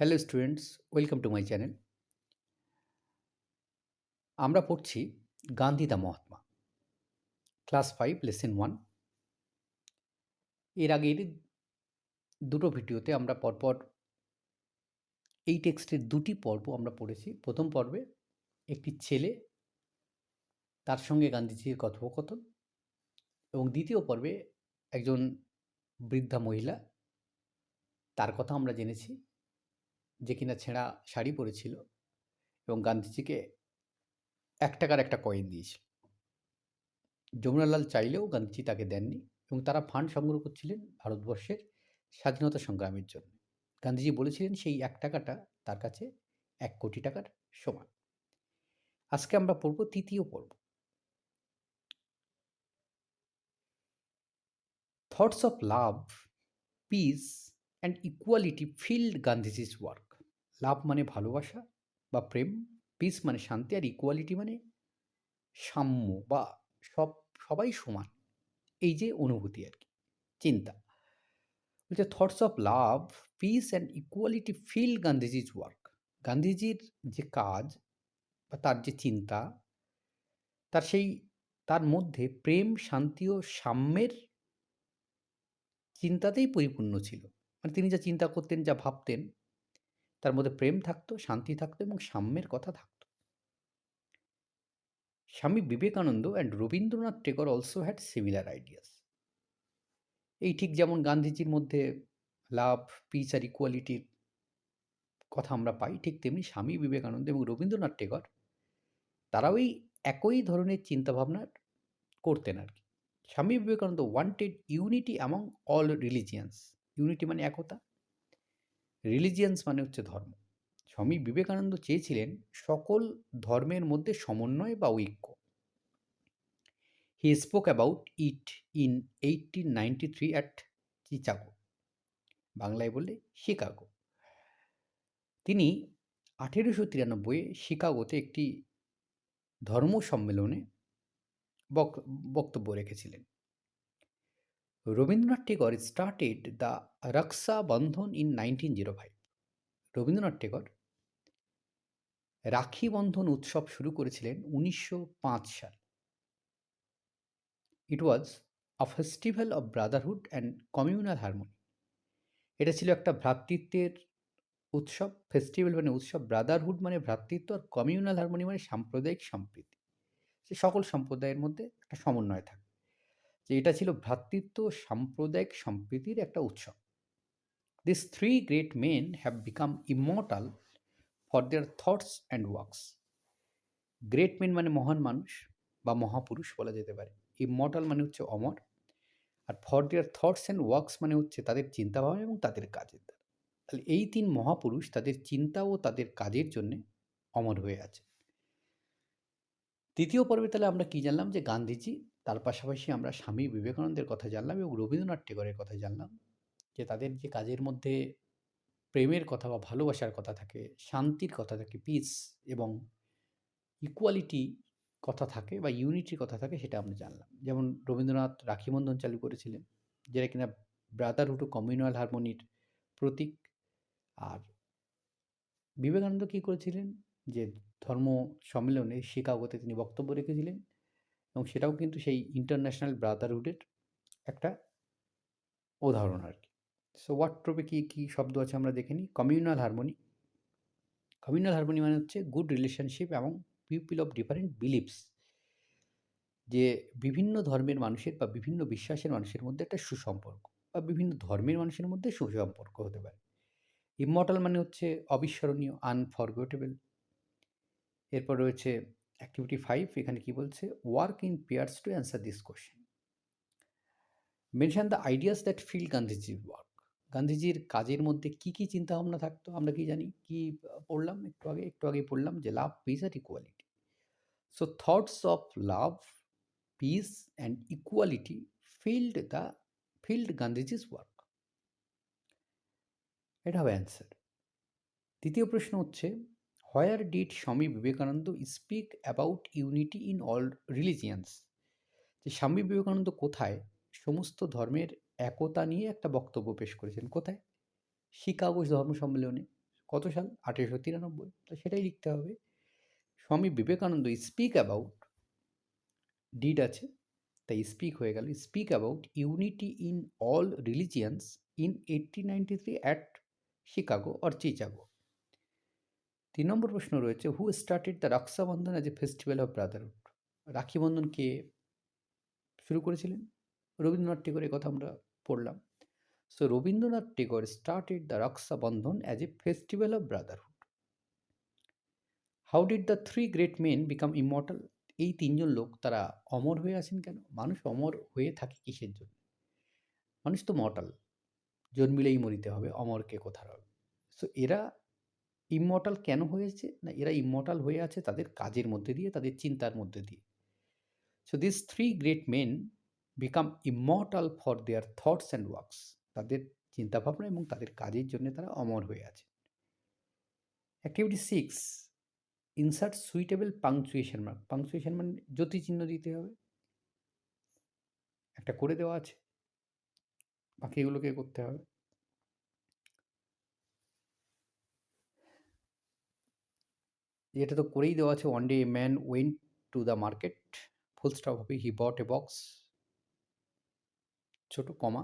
Hello students welcome to my channel আমরা পড়ছি Gandhi the Mahatma. Class five lesson ওয়ানের আগের দুটো ভিডিওতে আমরা পরপর এই টেক্সটের দুটি পর্ব আমরা পড়েছি। প্রথম পর্বে একটি ছেলে, তার সঙ্গে গান্ধীজির কথোপকথন এবং দ্বিতীয় পর্বে একজন বৃদ্ধা মহিলা, তার কথা আমরা জেনেছি। যে কিনা ছেঁড়া শাড়ি পরেছিল এবং গান্ধীজিকে এক টাকার একটা কয়েন দিয়েছিল। যমুনালাল চাইলেও গান্ধীজি তাকে দেননি এবং তারা ফান্ড সংগ্রহ করছিলেন ভারতবর্ষের স্বাধীনতা সংগ্রামের জন্য। গান্ধীজি বলেছিলেন, সেই এক টাকাটা তার কাছে এক কোটি টাকার সমান। আজকে আমরা পড়ব তৃতীয় পর্ব। Thoughts of love peace and equality filled Gandhiji's work love মানে ভালোবাসা বা প্রেম পিস মানে শান্তি আর ইকুয়ালিটি মানে সাম্য বা সব, সবাই সমান। এই যে অনুভূতি আর কি, চিন্তা। বলছে thoughts of love peace and equality fill Gandhiji's work গান্ধীজির যে কাজ বা তার যে চিন্তা, তার সেই, তার মধ্যে প্রেম, শান্তি ও সাম্যের চিন্তাতেই পরিপূর্ণ ছিল। মানে তিনি যা চিন্তা করতেন, যা ভাবতেন তার মধ্যে প্রেম থাকতো, শান্তি থাকতো এবং সাম্যের কথা থাকতো। Swami Vivekananda and Rabindranath Tagore also had similar ideas এই ঠিক যেমন গান্ধীজির মধ্যে লাভ পিস আর ইকুয়ালিটির কথা আমরা পাই, ঠিক তেমনি স্বামী বিবেকানন্দ এবং রবীন্দ্রনাথ টেগর তারাও এই একই ধরনের চিন্তাভাবনা করতেন আর কি। Swami Vivekananda wanted unity among all religions unity মানে একতা রিলিজিয়ান্স মানে হচ্ছে ধর্ম। স্বামী বিবেকানন্দ চেয়েছিলেন সকল ধর্মের মধ্যে সমন্বয় বা ঐক্য। He spoke about it in eighteen ninety three at Chicago বাংলায় বললে শিকাগো তিনি আঠেরোশো তিরানব্বই শিকাগোতে একটি ধর্ম সম্মেলনে বক্তব্য রেখেছিলেন। Started the Raksha Bandhan in nineteen zero five Rabindranath Tagore Rakhi Bandhan উৎসব শুরু করেছিলেন উনিশশো পাঁচ সাল। It was a festival of brotherhood and communal harmony এটা ছিল একটা ভ্রাতৃত্বের উৎসব। ফেস্টিভ্যাল মানে উৎসব। ব্রাদারহুড মানে ভ্রাতৃত্ব আর কমিউনাল হারমোনি মানে সাম্প্রদায়িক সম্প্রীতি। সকল সম্প্রদায়ের মধ্যে একটা সমন্বয় থাকে যে এটা ছিল ভ্রাতৃত্ব, সাম্প্রদায়িক সম্প্রীতির একটা উৎসব। This three great men have become immortal for their thoughts and works great men মানে মহান মানুষ বা মহাপুরুষ বলা যেতে পারে। ইমর্টাল মানে হচ্ছে অমর। আর for their thoughts and works মানে হচ্ছে তাদের চিন্তাভাবনা এবং তাদের কাজের দ্বারা। তাহলে এই তিন মহাপুরুষ তাদের চিন্তা ও তাদের কাজের জন্যে অমর হয়ে আছে। দ্বিতীয় পর্বে তাহলে আমরা কী জানলাম? যে গান্ধীজি তার পাশাপাশি আমরা স্বামী বিবেকানন্দের কথা জানলাম এবং রবীন্দ্রনাথ টেগরের কথা জানলাম। যে তাদের যে কাজের মধ্যে প্রেমের কথা বা ভালোবাসার কথা থাকে, শান্তির কথা থাকে পিস এবং ইকুয়ালিটি কথা থাকে বা ইউনিটির কথা থাকে সেটা আমরা জানলাম। যেমন রবীন্দ্রনাথ রাখি বন্ধন চালু করেছিলেন, যেটা কিনা ব্রাদারহুড ও কমিউনাল হারমোনির প্রতীক। আর বিবেকানন্দ কী করেছিলেন? যে ধর্ম সম্মেলনে শিকাগোতে তিনি বক্তব্য রেখেছিলেন এবং সেটাও কিন্তু সেই ইন্টারন্যাশনাল ব্রাদারহুডের একটা উদাহরণ আর কি। সো হোয়াট ট্রপে কী কী শব্দ আছে আমরা দেখে নিই? কমিউনাল হারমোনি কমিউনাল হারমোনি মানে হচ্ছে গুড রিলেশনশিপ এবং পিপিল অফ ডিফারেন্ট বিলিভস যে বিভিন্ন ধর্মের মানুষের বা বিভিন্ন বিশ্বাসের মানুষের মধ্যে একটা সুসম্পর্ক বা বিভিন্ন ধর্মের মানুষের মধ্যে সুসম্পর্ক হতে পারে। ইমর্টাল মানে হচ্ছে অবিস্মরণীয় আনফরগেটেবল এরপর রয়েছে অ্যাক্টিভিটি ফাইভ এখানে কি বলছে? Work in pairs to answer this question mention the ideas that fill গান্ধীজির ওয়ার্ক গান্ধীজির কাজের মধ্যে কি কি চিন্তাভাবনা থাকতো? আমরা কি জানি? কি পড়লাম? একটু আগে একটু আগে পড়লাম যে love peace R equality so thoughts of love peace and equality filled the filled Gandhiji's work এটা হবে অ্যান্সার দ্বিতীয় প্রশ্ন হচ্ছে where did Swami Vivekananda speak about unity in all religions যে স্বামী বিবেকানন্দ কোথায়? সমস্ত ধর্মের একতা নিয়ে একটা বক্তব্য পেশ করেছেন। কোথায়? শিকাগো ধর্ম সম্মেলনে। কত সাল? আঠেরোশো তিরানব্বই। তো সেটাই লিখতে হবে। স্বামী বিবেকানন্দ স্পিক অ্যাবাউট ডিড আছে। তাই স্পিক হয়ে গেল। Speak about unity in all religions in eighteen ninety three at Chicago or Chicago তিন নম্বর প্রশ্ন রয়েছে who started the Rakshabandhan as a festival of brotherhood Rakhi Bandhan কে শুরু করেছিলেন? রবীন্দ্রনাথ টেগোরের কথা আমরা পড়লাম। So Rabindranath Tagore started the Rakshabandhan as a festival of brotherhood how did the three great men become immortal এই তিনজন লোক তারা অমর হয়ে আছেন কেন? মানুষ অমর হয়ে থাকে কিসের জন্য? মানুষ তো মর্টাল জন্মিলেই মরিতে হবে, অমরকে হবে? সো এরা ইমর্টাল কেন হয়েছে? না, এরা ইমর্টাল হয়ে আছে তাদের কাজের মধ্যে দিয়ে, তাদের চিন্তার মধ্যে দিয়ে। So this three great men become immortal for their thoughts and works তাদের চিন্তাভাবনা এবং তাদের কাজের জন্য তারা অমর হয়ে আছে। Activity six insert suitable punctuation mark punctuation মানে জ্যোতি চিহ্ন দিতে হবে। একটা করে দেওয়া আছে। বাকিগুলোকে করতে হবে। এটা তো করেই দেওয়া আছে one day man went to the market full stop হবে হি বট এ বক্স ছোট কমা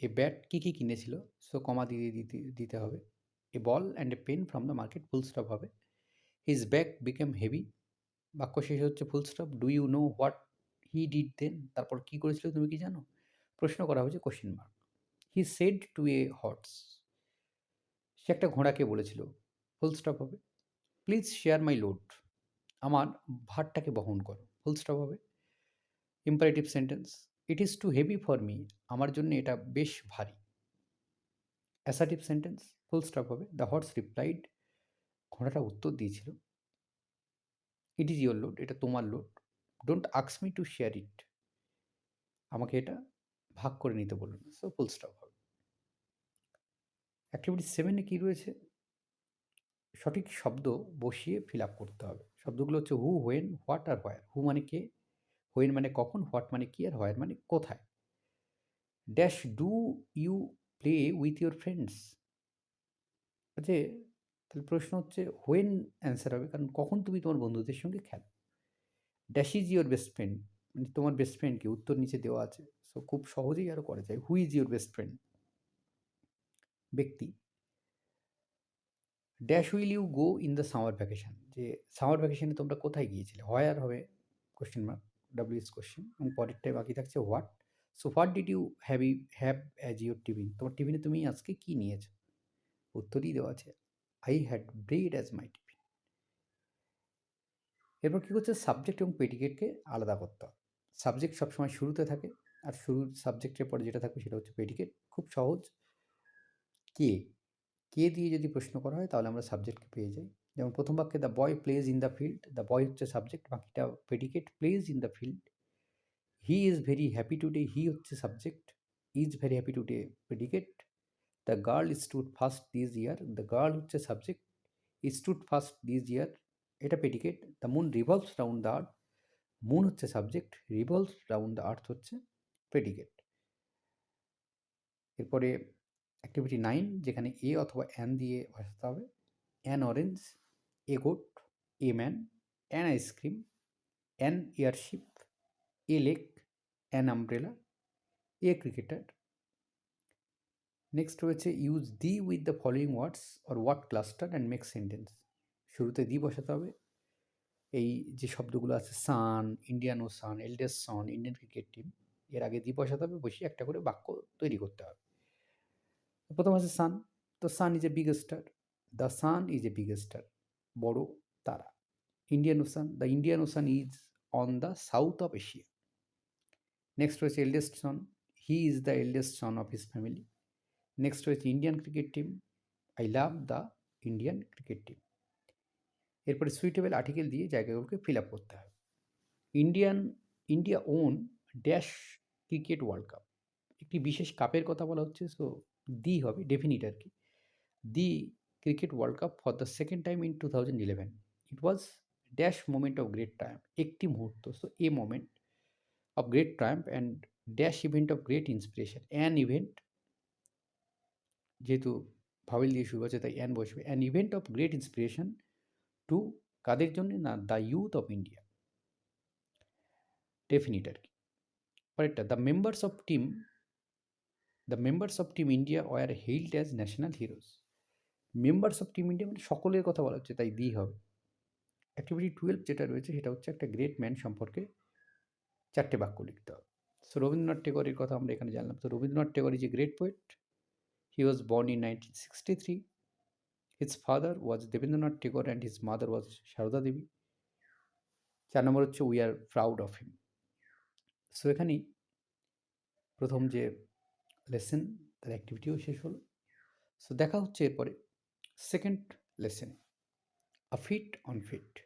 এ ব্যাট কী কী কিনেছিল সো কমা দিয়ে দিতে দিতে হবে। A ball and a pen from the market full stop হবে। হিজ ব্যাগ বিকেম হেভি বাক্য শেষ হচ্ছে full stop do you know what he did then তারপর কী করেছিল তুমি কি জানো? প্রশ্ন করা হয়েছে question mark he said to a horse সে একটা ঘোড়াকে বলেছিল ফুল স্টপ হবে। প্লিজ শেয়ার মাই লোড আমার ভারটাকে বহন করো। ফুল স্টপ হবে। Imperative sentence it is too heavy for me আমার জন্য এটা বেশ ভারী। অ্যাসার্টিভ সেন্টেন্স ফুল স্টপ হবে। দ্য হর্স রিপ্লাইড ঘোড়াটা উত্তর দিয়েছিল। ইট ইজ ইয়োর লোড এটা তোমার লোড ডোন্ট আক্স মি টু শেয়ার ইট আমাকে এটা ভাগ করে নিতে বলুন। সো ফুল স্টপ হবে। অ্যাক্টিভিটি সেভেনে কী রয়েছে? সঠিক শব্দ বসিয়ে ফিল আপ করতে হবে। শব্দগুলো হচ্ছে হু হোয়েন হোয়াট আর হোয়ার হু মানে কে? হোয়েন মানে কখন? হোয়াট মানে কি? আর হোয়ার মানে কোথায়? Dash do you play with your friends যে তাহলে প্রশ্ন হচ্ছে হোয়েন অ্যান্সার হবে, কারণ কখন তুমি তোমার বন্ধুদের সঙ্গে খেলো? Dash is your best friend মানে তোমার বেস্ট ফ্রেন্ডকে উত্তর নিচে দেওয়া আছে। সো খুব সহজেই আরও করা যায়। Who is your best friend ব্যক্তি। Dash will you go in the summer vacation যে সামার ভ্যাকেশনে তোমরা কোথায় গিয়েছিলে? হোয়ার হবে? Question mark W is question এবং পরেরটায় বাকি থাকছে what so what did you have you have as your tiffin তোমার টিফিনে তুমি আজকে কী নিয়েছো? উত্তরই দেওয়া আছে I had bread as my tiffin এরপর কী করছে? সাবজেক্ট এবং পেডিকেটকে আলাদা করতে হবে। সাবজেক্ট সবসময় শুরুতে থাকে, আর শুরুর সাবজেক্টের পরে যেটা থাকবে সেটা হচ্ছে পেডিকেট খুব সহজ। কে? কে দিয়ে যদি প্রশ্ন করা হয়, তাহলে আমরা সাবজেক্টকে পেয়ে যাই। যেমন প্রথম বাক্যে the boy plays in the field the boy হচ্ছে সাবজেক্ট বাকিটা predicate plays in the field he is very happy today he হচ্ছে subject is very happy today predicate the girl stood first this year the girl হচ্ছে subject stood first this year এটা predicate the moon revolves round the earth moon হচ্ছে subject revolves round the earth হচ্ছে predicate এরপরে activity nine যেখানে এ অথবা an দিয়ে বসাতে হবে। An orange a goat a man an ice cream an airship a lake an umbrella a cricketer next রয়েছে use the with the following words or word cluster and make sentence শুরুতে the বসাতে হবে। এই যে শব্দগুলো আছে sun Indian ও sun eldest son Indian cricket team এর আগে দি বসাতে হবে, বসিয়ে একটা করে বাক্য তৈরি করতে হবে। প্রথম আছে সান তো sun is a big star the sun is a big star বড় তারা। Indian Ocean the Indian Ocean is on the south of Asia next রয়েছে eldest son he is the eldest son of his family next রয়েছে Indian cricket team I love the Indian cricket team এরপরে suitable article দিয়ে জায়গাগুলোকে fill up করতে হবে Indian India won dash cricket world cup একটি বিশেষ কাপের কথা বলা হচ্ছে সো দি হবে ডেফিনিট আর কি the cricket world cup for the second time in two thousand eleven it was dash moment of great time একটি মুহূর্ত। So a moment of great triumph and dash event of great inspiration an event যেহেতু vowel দিয়ে শুরু হচ্ছে, তাই an বসবে। An event of great inspiration to কাদের জন্য? না the youth of India definite আর কি পরেরটা the members of team the members of team India were hailed as national heroes members of team India মানে সকলের কথা বলা হচ্ছে, তাই দি হবে। অ্যাক্টিভিটি টুয়েলভ যেটা রয়েছে, সেটা হচ্ছে একটা গ্রেট ম্যান সম্পর্কে চারটে বাক্য লিখতে হবে। সো রবীন্দ্রনাথ টেগরের কথা আমরা এখানে জানলাম। তো Rabindranath Tagore is a great poet he was born in nineteen sixty three his father was Debendranath Tagore and his mother was Sarada Devi চার নম্বর হচ্ছে we are proud of him so এখানেই প্রথম যে লেসেন তার অ্যাক্টিভিটিও শেষ হলো। So দেখা হচ্ছে এরপরে। Second lesson a feat on feet